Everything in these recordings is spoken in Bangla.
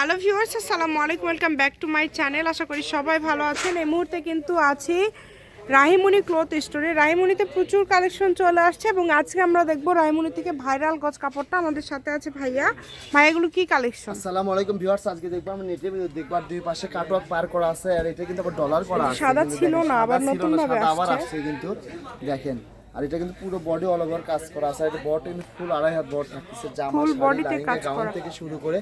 হ্যালো ভিউয়ার্স আসসালামু আলাইকুম welcome back to my channel. আশা করি সবাই ভালো আছেন। এই মুহূর্তে কিন্তু আছি রাহিমণি ক্লথ স্টোরে। রাহিমণিতে প্রচুর কালেকশন চলে আসছে এবং আজকে আমরা দেখব রাহিমণি থেকে ভাইরাল গজ কাপড়টা। আমাদের সাথে আছে ভাইয়া। ভাইয়াগুলো কি কালেকশন? আসসালামু আলাইকুম ভিউয়ার্স আজকে দেখব আমরা নেটে দেখব আর দুই পাশে কাটওয়ার্ক পার করা আছে আর এটা কিন্তু আবার ডলার করা আছে। সাদা ছিল না, আবার নতুন ভাবে সাদা আবার আসছে। আসছে কিন্তু। দেখেন আর এটা কিন্তু পুরো বডি অল ওভার কাজ করা। আছে এটা বট কিন্তু ফুল আড়াই হাত বট থাকতেছে জামা কাজ গাউন। থেকে শুরু করে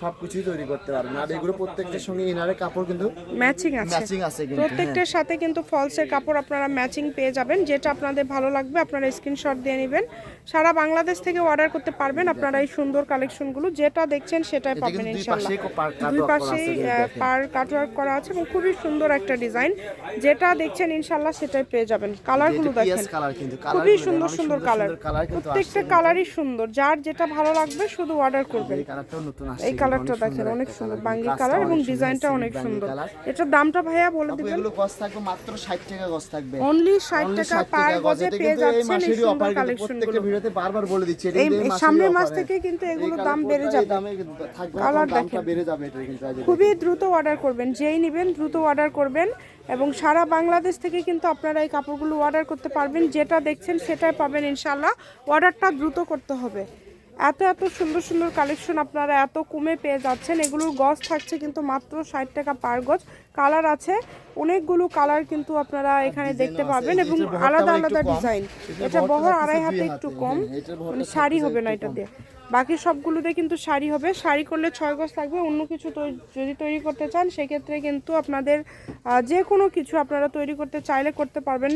সবকিছুই তৈরি করতে পারবেন। আর এগুলো প্রত্যেকটার সঙ্গে ইনারের কাপড় কিন্তু ম্যাচিং আছে। ম্যাচিং আছে কিন্তু হ্যাঁ। প্রত্যেকটার সাথে কিন্তু ফলসের কাপড় আপনারা ম্যাচিং পেয়ে যাবেন যেটা আপনাদের ভালো লাগবে আপনারা স্ক্রিনশট দিয়ে নেবেন। সারা বাংলাদেশ থেকে অর্ডার করতে পারবেন আপনারা এই সুন্দর কালেকশনগুলো যেটা দেখছেন সেটাই পাবেন কিন্তু দুই পাশেই পার- কাটওয়ার্ক করা আছে, এবং খুবই সুন্দর একটা ডিজাইন যেটা দেখছেন ইনশাআল্লাহ সেটাই পেয়ে যাবেন। কালারগুলো দেখেন। কালার কিন্তু খুবই সুন্দর সুন্দর কালার প্রত্যেকটা কালারই সুন্দর। যার যেটা ভালো লাগবে শুধু অর্ডার করবেন। এই কালারটাও নতুন আসছে এই কালারটা দেখেন অনেক সুন্দর। বাঙ্গি কালার এবং ডিজাইনটা অনেক সুন্দর। এটার দামটা ভাইয়া বলে দিবেন? এগুলো গজ থাকবে মাত্র 60 টাকা গজ থাকবে। অনলি ষাট Only টাকা পার গজে পেয়ে যাচ্ছেন এই সুন্দর offer কিন্তু কালেকশন প্রত্যেকটা ভিডিওতে বারবার বলে দিচ্ছি এটা এই সামনের মাস। থেকে কিন্তু এগুলোর দাম বেড়ে যাবে। দামে থাকবে কালার দামটা দেখেন। বেড়ে যাবে এটা কিন্তু খুবই দ্রুত অর্ডার করবেন যেই নেবেন দ্রুত অর্ডার করবেন এবং সারা বাংলাদেশ থেকে কিন্তু আপনারা এই কাপড়গুলো অর্ডার করতে পারবেন যেটা দেখছেন সেটাই পাবেন ইনশাল্লাহ অর্ডারটা দ্রুত করতে হবে। এত এত সুন্দর সুন্দর কালেকশন আপনারা এত কমে পেয়ে যাচ্ছেন। এগুলোর গজ থাকছে কিন্তু মাত্র ষাট টাকা পার গজ। কালার আছে অনেকগুলো কালার কিন্তু আপনারা এখানে দেখতে পাবেন এবং আলাদা আলাদা ডিজাইন এটা বহর আড়াই হাতে একটু হ্যাঁ, কম মানে শাড়ি হবে না এটা দিয়ে বাকি সবগুলোতে কিন্তু শাড়ি হবে। শাড়ি করলে ছয় গজ থাকবে অন্য কিছু যদি তৈরি করতে চান সেক্ষেত্রে কিন্তু আপনাদের যে কোনো কিছু আপনারা তৈরি করতে চাইলে করতে পারবেন।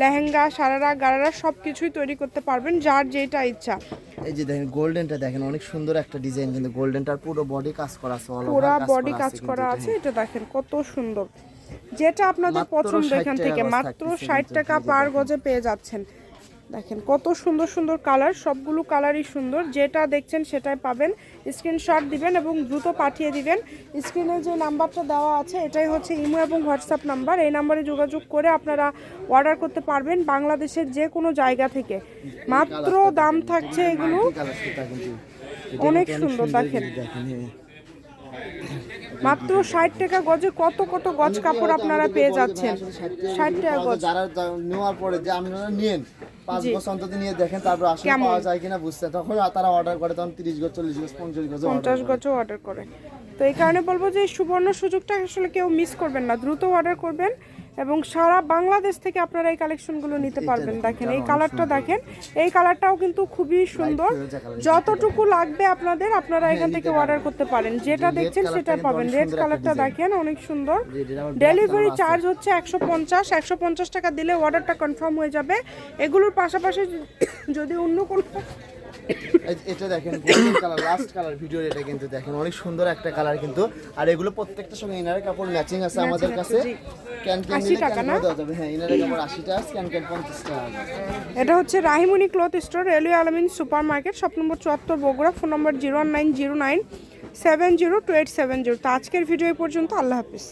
লেহেঙ্গা সারারা গারারা সব কিছুই তৈরি করতে পারবেন যার যেটা ইচ্ছা। এই যে দেখেন গোল্ডেনটা দেখেন অনেক সুন্দর একটা ডিজাইন কিন্তু গোল্ডেনটার পুরো বডি কাজ করা আছে পুরা বডি কাজ করা আছে এটা দেখেন কত সুন্দর। যেটা আপনাদের পছন্দ 60 এখান থেকে মাত্র ষাট টাকা পার গজে পেয়ে যাচ্ছেন। দেখেন কত সুন্দর সুন্দর কালার সবগুলো কালারই সুন্দর। যেটা দেখছেন সেটাই পাবেন। স্ক্রিনশট দিবেন এবং দ্রুত পাঠিয়ে দিবেন। স্ক্রিনে যে নাম্বারটা দেওয়া আছে এটাই হচ্ছে ইমো এবং হোয়াটসঅ্যাপ নাম্বার। এই নাম্বারে যোগাযোগ করে আপনারা অর্ডার করতে পারবেন বাংলাদেশের যে কোনো জায়গা থেকে। মাত্র দাম থাকছে এগুলো। অনেক সুন্দর, দেখেন। মাত্র ষাট টাকা গজে কত কত গজ কাপড় আপনারা পেয়ে যাচ্ছেন? ষাট টাকা গজ। যারা নেওয়ার পরে যে আপনারা নিয়েন। পাঁচ বছর অন্তত নিয়ে দেখেন তারপর আসলে পাওয়া যায় কিনা বুঝতে। তখন তারা অর্ডার করে তখন তিরিশ গজ চল্লিশ গজ পঞ্চাশ গজ পঞ্চাশ গজও অর্ডার করে। তো এই কারণে বলব যে সুবর্ণ সুযোগটা আসলে কেউ মিস করবেন না। দ্রুত অর্ডার করবেন। এবং সারা বাংলাদেশ থেকে আপনারা এই কালেকশনগুলো নিতে পারবেন। দেখেন এই কালারটা দেখেন এই কালারটাও কিন্তু খুবই সুন্দর। যতটুকু লাগবে আপনাদের আপনারা এখান থেকে অর্ডার করতে পারেন। যেটা দেখছেন সেটা পাবেন। রেড কালারটা দেখেন অনেক সুন্দর। ডেলিভারি চার্জ হচ্ছে একশো পঞ্চাশ একশো পঞ্চাশ টাকা দিলে অর্ডারটা কনফার্ম হয়ে যাবে। এগুলোর পাশাপাশি যদি অন্য কোনো এটা দেখেন golden colour last colour video এটা কিন্তু দেখেন অনেক সুন্দর একটা কালার কিন্তু। আর এগুলো প্রত্যেকটার সঙ্গে ইনারের কাপড় ম্যাচিং আছে আমাদের কাছে। ক্যান ক্যান নিলে ক্যান দেওয়া যাবে। হ্যাঁ ইনারের কাপড় আশি টাকা ক্যান ক্যান পঞ্চাশ টাকা। এটা হচ্ছে Rahimoni cloth store railway Almin super market shop number চুয়াত্তর Bogura phone number zero nine zero nine seven zero two eight seven zero তো আজকের ভিডিও এই পর্যন্ত আল্লাহ হাফিজ।